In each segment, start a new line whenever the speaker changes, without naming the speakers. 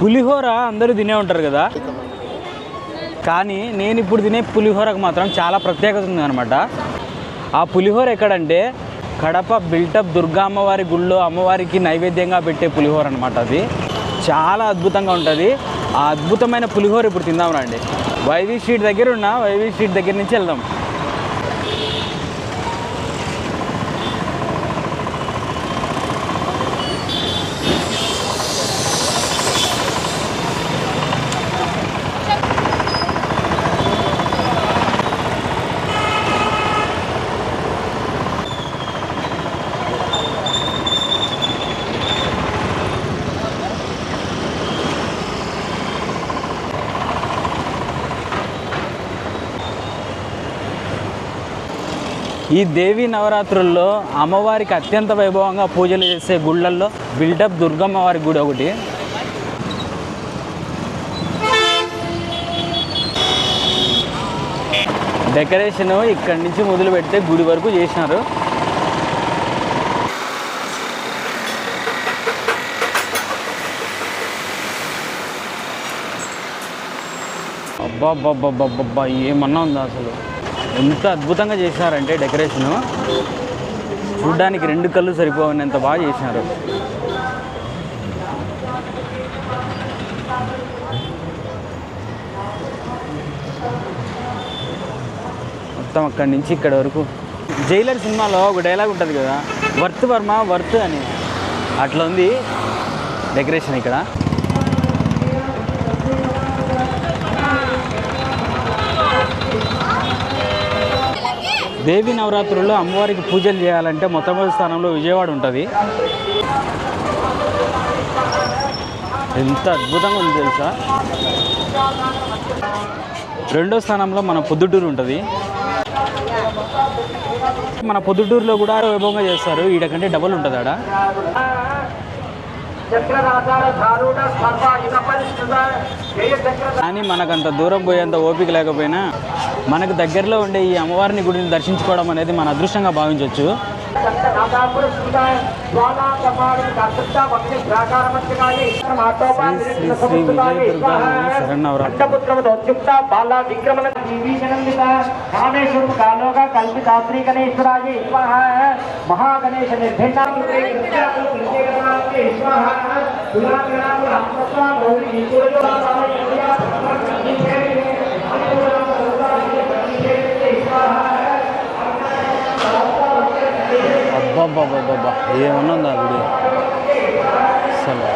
పులిహోర అందరూ తినే ఉంటారు కదా. కానీ నేను ఇప్పుడు తినే పులిహోరకు మాత్రం చాలా ప్రత్యేకత ఉంది అనమాట ఆ పులిహోర ఎక్కడంటే కడప బిల్టప్ దుర్గా అమ్మవారి గుళ్ళో అమ్మవారికి నైవేద్యంగా పెట్టే పులిహోర అనమాట అది. చాలా అద్భుతంగా ఉంటుంది. ఆ అద్భుతమైన పులిహోర ఇప్పుడు తిందాం రండి. వైవి స్ట్రీట్ దగ్గర ఉన్న వైవి స్ట్రీట్ దగ్గర నుంచి వెళ్దాం. ఈ దేవి నవరాత్రుల్లో అమ్మవారికి అత్యంత వైభవంగా పూజలు చేసే గుళ్ళల్లో బిల్డప్ దుర్గమ్మ వారి గుడి ఒకటి. డెకరేషన్ ఇక్కడి నుంచి మొదలు పెడితే గుడి వరకు చేసినారు. అబ్బా అబ్బా ఏమన్నా ఉందా అసలు? ఎంత అద్భుతంగా చేసినారంటే డెకరేషను. చూడ్డానికి రెండు కళ్ళు సరిపోవనంత బాగా చేసినారు. మొత్తం అక్కడి నుంచి ఇక్కడ వరకు. జైలర్ సినిమాలో ఒక డైలాగ్ ఉంటుంది కదా వర్త్ వర్మ వర్త్ అని. అట్లా ఉంది డెకరేషన్ ఇక్కడ. దేవి నవరాత్రుల్లో అమ్మవారికి పూజలు చేయాలంటే మొట్టమొదటి స్థానంలో విజయవాడ ఉంటుంది. ఎంత అద్భుతంగా ఉంది తెలుసా? రెండో స్థానంలో మన పొద్దుటూరు ఉంటుంది. మన పొద్దుటూరులో కూడా వైభవంగా చేస్తారు. ఈడ కంటే డబల్ ఉంటుంది ఆడ. కానీ మనకు అంత దూరం పోయేంత ఓపిక లేకపోయినా మనకు దగ్గరలో ఉండే ఈ అమ్మవారిని గుడిని దర్శించుకోవడం అనేది మన అదృష్టంగా భావించవచ్చు
కల్పితాత్రి మహాగణేశ నిర్భిన్న
అబ్బాబ్బాబ్బాబ్బా ఏమన్నా ఉందా గుడి? అసలు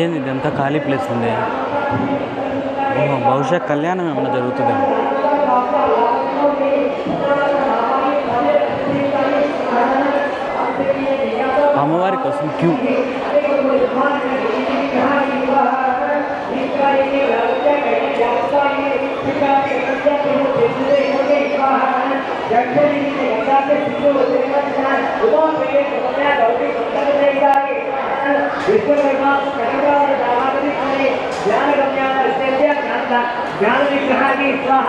ఏంది ఇదంతా ఖాళీ ప్లేస్ ఉంది? బహుశా కళ్యాణం ఏమైనా జరుగుతుందేమో. అమ్మవారి కోసం క్యూ.
ವಿಶ್ವಕರ್ಮ ಕನಕವರ ದಾವಾದಲ್ಲಿ ಜ್ಞಾನ ಗಮ್ಯಾನ ವಿದ್ಯೆ ಜ್ಞಾನ ಜ್ಞಾನ ವಿಗ್ರಹಾಗಿ
ಸ್ವಾಹ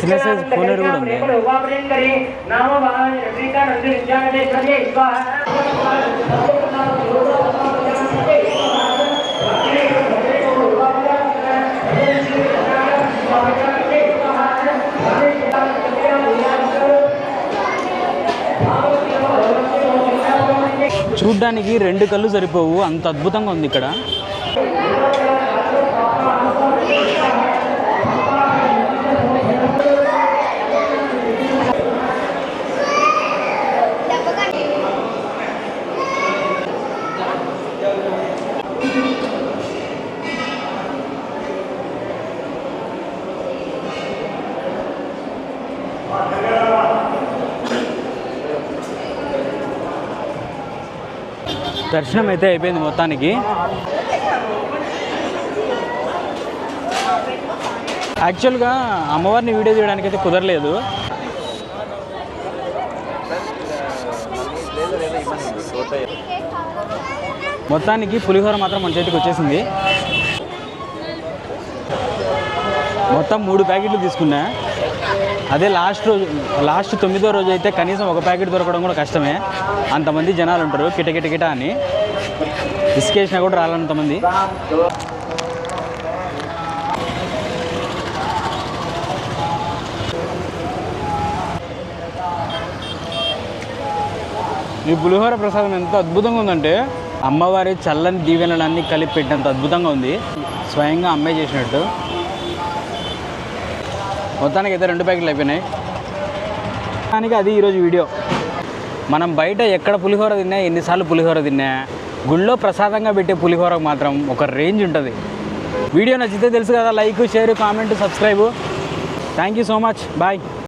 చిన్న సైజు కూడా ఉంది. చూడ్డానికి రెండు కళ్ళు సరిపోవు. అంత అద్భుతంగా ఉంది ఇక్కడ. దర్శనం అయితే అయిపోయింది మొత్తానికి. యాక్చువల్గా అమ్మవారిని వీడియో తీయడానికి అయితే కుదరలేదు. మొత్తానికి పులిహోర మాత్రం మన చేతికి వచ్చేసింది. మొత్తం మూడు ప్యాకెట్లు తీసుకున్నా. అదే లాస్ట్ రోజు లాస్ట్ తొమ్మిదో రోజు అయితే కనీసం ఒక ప్యాకెట్ దొరకడం కూడా కష్టమే. అంతమంది జనాలు ఉంటారు కిట కిట అని. ఇసుకేసినా కూడా రాలంతమంది ఈ పులిహోర ప్రసాదం ఎంత అద్భుతంగా ఉందంటే అమ్మవారి చల్లని దీవెనలన్నీ కలిపి పెట్టినంత అద్భుతంగా ఉంది. స్వయంగా అమ్మాయి చేసినట్టు. మొత్తానికి అయితే రెండు ప్యాకెట్లు అయిపోయినాయి. దానికి అది ఈరోజు వీడియో. మనం బయట ఎక్కడ పులిహోర తిన్నా ఎన్నిసార్లు పులిహోర తిన్నా గుళ్ళో ప్రసాదంగా పెట్టే పులిహోర మాత్రం ఒక రేంజ్ ఉంటుంది. వీడియో నచ్చితే తెలుసు కదా like share comment subscribe. Thank you so much bye